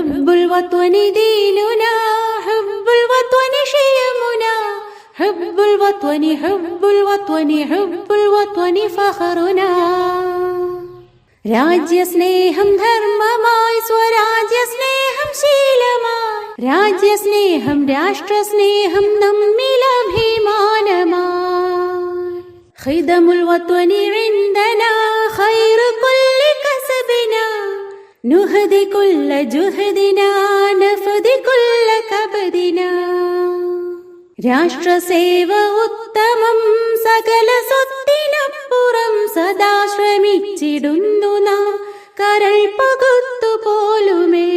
حب الوطن ديننا حب الوطن شيمنا حب الوطن حب الوطن حب الوطن فخرنا രാജ്യസ്നേഹം ധർമ്മമായി സ്വരാജ്യസ്നേഹം ശീലമായി രാജ്യസ്നേഹം രാഷ്ട്രസ്നേഹം നമ്മിൽ അഭിമാനമായി خدم الوطن عندنا خير كل كسبنا نهدي كل جهدنا نفدي كل كبدنا രാഷ്ട്രസേവ ഉത്തമം സകല സ്വത്തിനപ്പുറം സദാ ശ്രമിച്ചിടുന്നു നാം കരൾ പകുത്തു പോലുമേ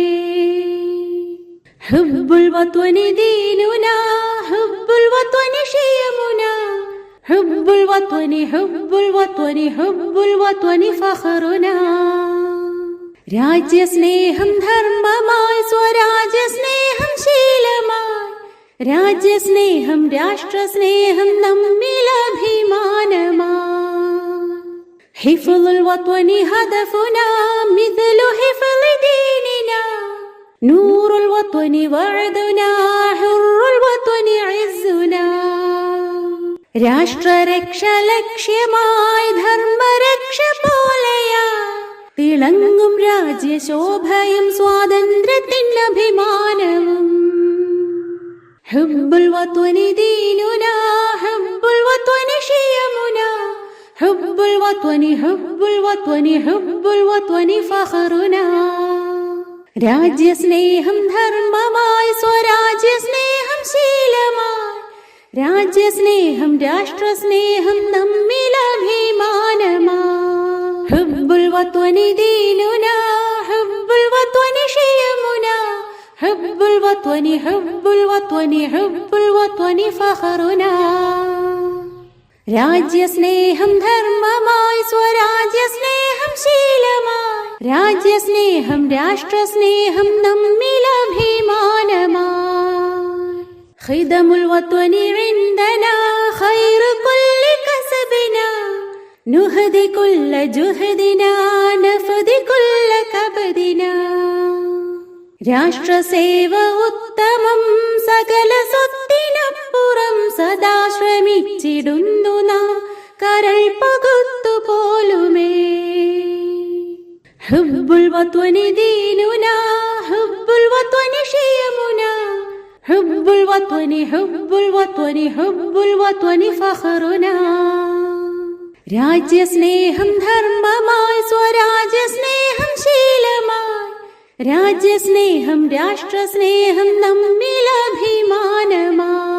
ഹുബുൽ വത്വനി ദീനുന ഹുബുൽ വത്വനി ഷിയമുന ഹുബുൽ വത്വനി ഹുബുൽ വത്വനി ഹുബുൽ വത്വനി ഫഖറുന രാജ്യസ്നേഹം ധർമ്മമായി സ്വരാജ്യസ്നേഹം ശീലമായി. രാജ്യസ്നേഹം രാഷ്ട്രസ്നേഹം നമ്മിൽ അഭിമാനമായി. ഹിഫുൽ വത്വനി ഹദഫുന മിഥലു ഹിഫുൽ ദീനിന. നൂറുൽ വത്വനി വഅദുന ഹുറുൽ വത്വനി ഇസ്സുന. രാഷ്ട്രരക്ഷ ലക്ഷ്യമായി ധർമ്മരക്ഷ പോലെയാ. തിളങ്ങും രാജ്യശോഭയും സ്വാതന്ത്ര്യത്തിനഭിമാനവും ഹുബുൽ വത്വനി ദീനുന ഹുബുൽ വത്വനി വത്വനി ഹുബുൽ വത്വനി ഹുബുൽ വത്വനി ഫഹറുന. രാജ്യസ്നേഹം ധർമ്മമായി സ്വരാജ്യ ശീലമായി. രാജ്യസ്നേഹം രാഷ്ട്രസ്നേഹം നമ്മിലഭിമാനമായി അഭിമാനമായി ഹുബുൽ വത്വനി ദീനുന ഹുബുൽ വത്വനി ഷിയമുന حب الوطن حب الوطن حب الوطن فخرنا രാജ്യസ്നേഹം ധർമ്മമായി സ്വരാജ്യസ്നേഹം ശീലമായി രാജ്യസ്നേഹം രാഷ്ട്രസ്നേഹം നമ്മിൽ അഭിമാനമായി خدم الوطن عندنا خير كل كسبنا نهدي كل جهدنا نفدي كل كبدنا രാഷ്ട്രസേവ ഉത്തമം സകല സ്വത്തിനപ്പുറം സദാ ശ്രമിച്ചിടുന്നു നാം കരൾ പകുത്തു പോലുമേ ഹുബുൽ വത്വനി ദീനുന ഹുബുൽ വത്വനി ഷിയമുന ഹുബുൽ വത്വനി ഹുബുൽ വത്വനി ഹുബുൽ വത്വനി ഫഖറുന രാജ്യസ്നേഹം ധർമ്മമായി സ്വരാജ്യസ്നേഹം ശീലമായി. രാജ്യസ്നേഹം രാഷ്ട്രസ്നേഹം നമ്മിലഭിമാനമായി